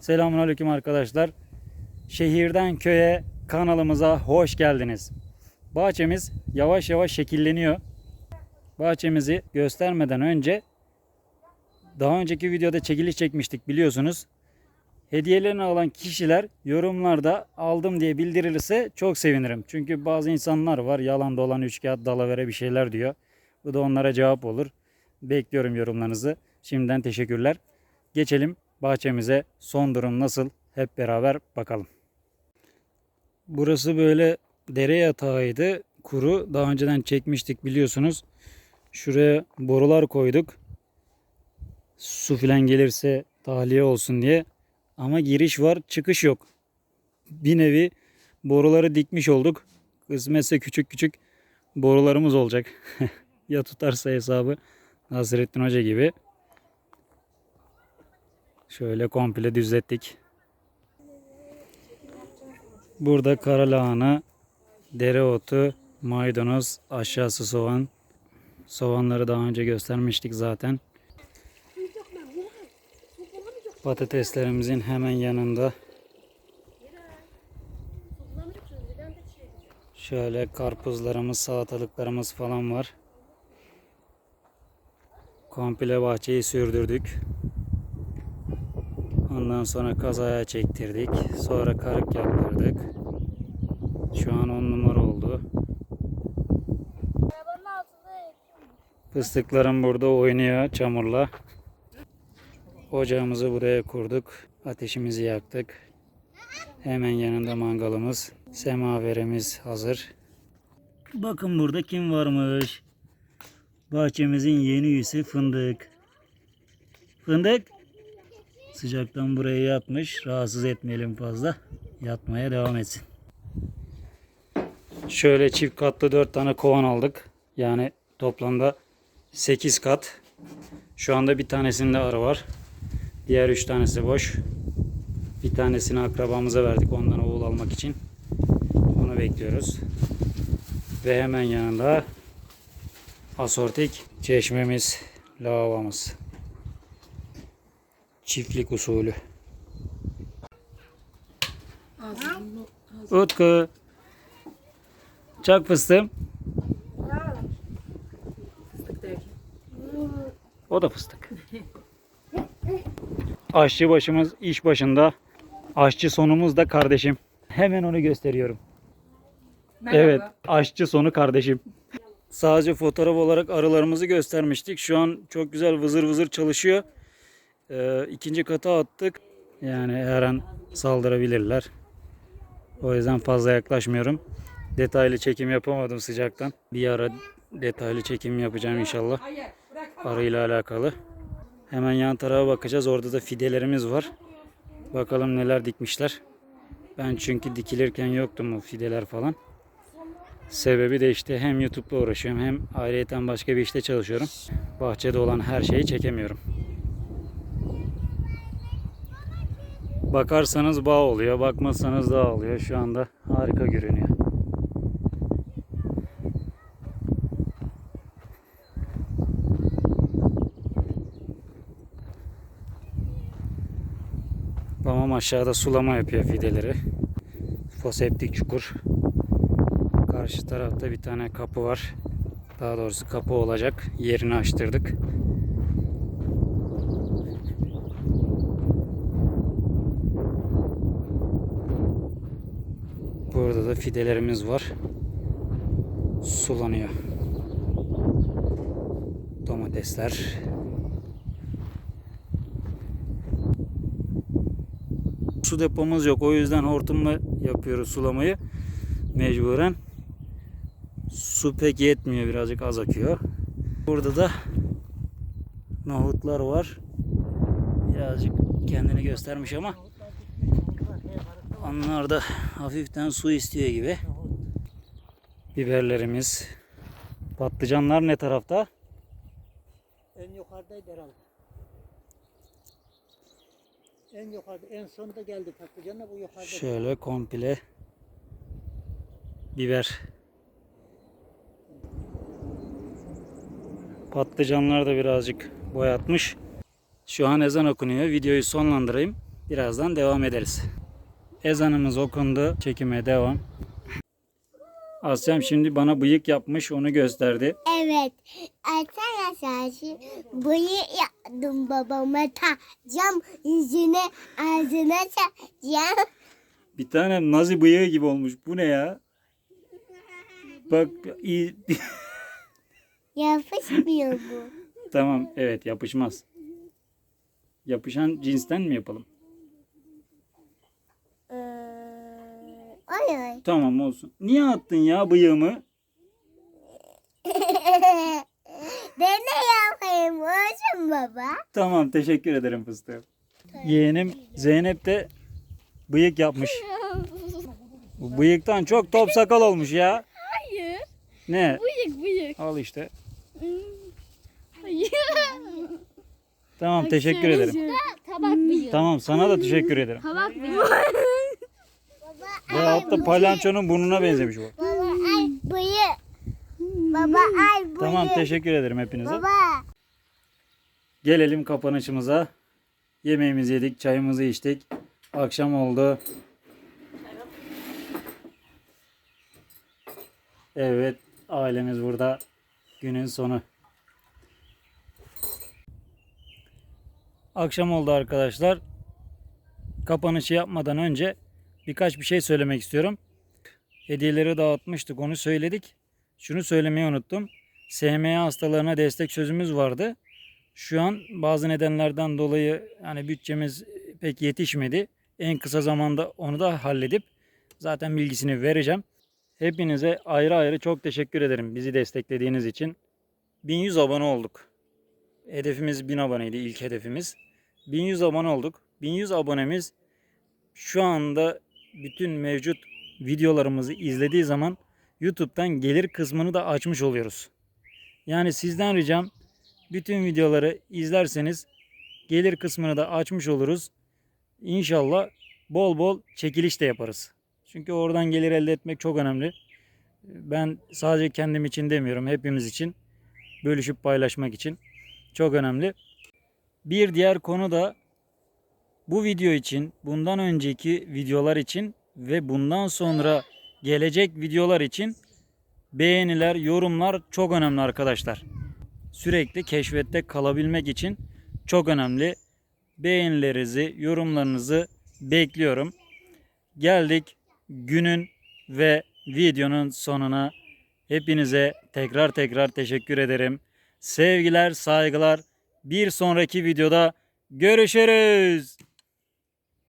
Selamünaleyküm arkadaşlar. Şehirden köye kanalımıza hoş geldiniz. Bahçemiz yavaş yavaş şekilleniyor. Bahçemizi göstermeden önce daha önceki videoda çekiliş çekmiştik biliyorsunuz. Hediyelerini alan kişiler yorumlarda aldım diye bildirilirse çok sevinirim. Çünkü bazı insanlar var yalan dolan üç kağıt dalavere bir şeyler diyor. Bu da onlara cevap olur. Bekliyorum yorumlarınızı. Şimdiden teşekkürler. Geçelim bahçemize. Son durum nasıl? Hep beraber bakalım. Burası böyle dere yatağıydı. Kuru. Daha önceden çekmiştik biliyorsunuz. Şuraya borular koyduk. Su filan gelirse tahliye olsun diye. Ama giriş var, çıkış yok. Bir nevi boruları dikmiş olduk. Kısmetse küçük küçük borularımız olacak. ya tutarsa hesabı Nasrettin Hoca gibi. Şöyle komple düzlettik. Burada kara lahana, dereotu, maydanoz, aşağısı soğan. Soğanları daha önce göstermiştik zaten. Patateslerimizin hemen yanında şöyle karpuzlarımız, salatalıklarımız falan var. Komple bahçeyi sürdürdük. Ondan sonra kazaya çektirdik. Sonra karık yaptırdık. Şu an 10 numara oldu. Fıstıklarım burada oynuyor çamurla. Ocağımızı buraya kurduk. Ateşimizi yaktık. Hemen yanında mangalımız. Semaverimiz hazır. Bakın burada kim varmış. Bahçemizin yeni üyesi fındık. Fındık. Sıcaktan buraya yatmış. Rahatsız etmeyelim fazla. Yatmaya devam etsin. Şöyle çift katlı 4 tane kovan aldık. Yani toplamda 8 kat. Şu anda bir tanesinde arı var. Diğer 3 tanesi boş. Bir tanesini akrabamıza verdik ondan oğul almak için. Onu bekliyoruz. Ve hemen yanında asortik çeşmemiz, lavabomuz. Çiftlik usulü. Utku. Çak fıstığım. O da fıstık. Aşçı başımız iş başında. Aşçı sonumuz da kardeşim. Hemen onu gösteriyorum. Evet, aşçı sonu kardeşim. Sadece fotoğraf olarak arılarımızı göstermiştik. Şu an çok güzel vızır vızır çalışıyor. Ee, ikinci kata attık. Yani her an saldırabilirler. O yüzden fazla yaklaşmıyorum. Detaylı çekim yapamadım sıcaktan. Bir ara detaylı çekim yapacağım inşallah. Arıyla alakalı. Hemen yan tarafa bakacağız. Orada da fidelerimiz var. Bakalım neler dikmişler. Ben çünkü dikilirken yoktum bu fideler falan. Sebebi de işte hem YouTube'la uğraşıyorum hem ayrıyeten başka bir işte çalışıyorum. Bahçede olan her şeyi çekemiyorum. Bakarsanız bağ oluyor, bakmazsanız dağ oluyor. Şu anda harika görünüyor. Babam aşağıda sulama yapıyor fideleri. Foseptik çukur. Karşı tarafta bir tane kapı var. Daha doğrusu kapı olacak. Yerini açtırdık. Burada da fidelerimiz var. Sulanıyor. Domatesler. Su depomuz yok. O yüzden hortumla yapıyoruz sulamayı. Mecburen. Su pek yetmiyor. Birazcık az akıyor. Burada da nohutlar var. Birazcık kendini göstermiş ama onlar da hafiften su istiyor gibi. Biberlerimiz. Patlıcanlar ne tarafta? En yukarıdaydı herhalde. En yukarıda, en sonda geldi patlıcanla bu yukarıda. Şöyle komple biber. Patlıcanlar da birazcık boyatmış. Şu an ezan okunuyor. Videoyu sonlandırayım. Birazdan devam ederiz. Ezanımız okundu. Çekime devam. Asyam şimdi bana bıyık yapmış onu gösterdi. Evet. Arkadaşlar şimdi bıyık yaptım babama takacağım yüzüne ağzına takacağım. Bir tane nazi bıyığı gibi olmuş. Bu ne ya? Bak iyi. Yapışmıyor bu. tamam evet yapışmaz. Yapışan cinsten mi yapalım? Oy. Tamam olsun. Niye attın ya bıyığımı? ben de yapayım olsun baba. Tamam teşekkür ederim fıstığım. Yeğenim Zeynep de bıyık yapmış. Bu bıyıktan çok top sakal olmuş ya. Hayır. Ne? Bıyık bıyık. Al işte. Hayır. Tamam teşekkür ederim. Tabak bıyık. Tamam sana da teşekkür ederim. Tabak bıyık. Ve altta palyaçonun burnuna benzemiş bu. Baba ay bıyık. Baba ay bıyık. Tamam teşekkür ederim hepinize. Baba. Gelelim kapanışımıza. Yemeğimizi yedik, çayımızı içtik. Akşam oldu. Evet, ailemiz burada. Günün sonu. Akşam oldu arkadaşlar. Kapanışı yapmadan önce birkaç bir şey söylemek istiyorum. Hediyeleri dağıtmıştık, onu söyledik. Şunu söylemeyi unuttum. SMA hastalarına destek sözümüz vardı. Şu an bazı nedenlerden dolayı yani bütçemiz pek yetişmedi. En kısa zamanda onu da halledip zaten bilgisini vereceğim. Hepinize ayrı ayrı çok teşekkür ederim bizi desteklediğiniz için. 1100 abone olduk. Hedefimiz 1000 aboneydi ilk hedefimiz. 1100 abone olduk. 1100 abonemiz şu anda bütün mevcut videolarımızı izlediği zaman YouTube'dan gelir kısmını da açmış oluyoruz. Yani sizden ricam bütün videoları izlerseniz gelir kısmını da açmış oluruz. İnşallah bol bol çekiliş de yaparız. Çünkü oradan gelir elde etmek çok önemli. Ben sadece kendim için demiyorum, hepimiz için bölüşüp paylaşmak için çok önemli. Bir diğer konu da bu video için, bundan önceki videolar için ve bundan sonra gelecek videolar için beğeniler, yorumlar çok önemli arkadaşlar sürekli keşfette kalabilmek için çok önemli. Beğenilerinizi, yorumlarınızı bekliyorum. Geldik günün ve videonun sonuna. Hepinize tekrar tekrar teşekkür ederim. Sevgiler, saygılar. Bir sonraki videoda görüşürüz.